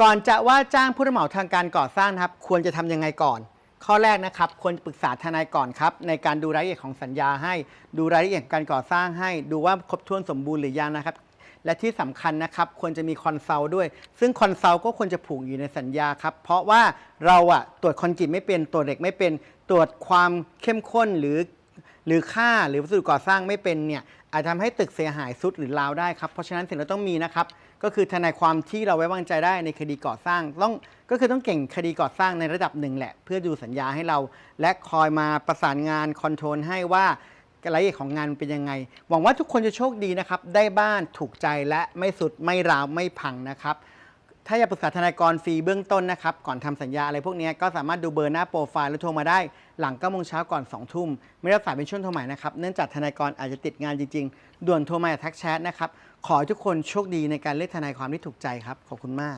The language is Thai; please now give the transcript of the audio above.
ก่อนจะว่าจ้างผู้รับเหมาทางการก่อสร้างนะครับ ควรจะทำยังไงก่อน ข้อแรกนะครับ ควรปรึกษาทนายก่อนครับ ในการดูรายละเอียดของสัญญาให้ ดูรายละเอียดการก่อสร้างให้ ดูว่าครบถ้วนสมบูรณ์หรือยังนะครับ และที่สำคัญนะครับ ควรจะมีคอนซัลท์ด้วย ซึ่งคอนซัลท์ก็ควรจะผูกอยู่ในสัญญาครับ เพราะว่าเราอะตรวจคอนกรีตไม่เป็น ตรวจเหล็กไม่เป็น ตรวจความเข้มข้นหรือ หรือค่าหรือวัสดุก่อสร้างไม่เป็นเนี่ยอาจทำให้ตึกเสียหายสุดหรือราวได้ครับ เพราะฉะนั้นสิ่งเราต้องมีนะครับ ก็คือทนายความที่เราไว้วางใจได้ในคดีก่อสร้างต้องก็คือต้องเก่งคดีก่อสร้างในระดับหนึ่งแหละ เพื่อดูสัญญาให้เรา และคอยมาประสานงานคอนโทรลให้ว่ารายละเอียดของงานเป็นยังไง หวังว่าทุกคนจะโชคดีนะครับ ได้บ้านถูกใจและไม่สุดไม่ราวไม่พังนะครับ ถ้าอยากปรึกษาทนายกรฟรีเบื้องต้นนะครับ ก่อนทำสัญญาอะไรพวกนี้ก็สามารถดูเบอร์หน้าโปรไฟล์แล้วโทรมาได้ หลัง9โมงเช้าก่อน 2 ทุ่ม ไม่รับสายเป็นช่วงโทรใหม่นะครับ เนื่องจากทนายกรอาจจะติดงานจริง ๆ ด่วนโทรมาอย่าทักแชทนะครับ ขอให้ทุกคนโชคดีในการเลือกทนายความที่ถูกใจครับ ขอบคุณมาก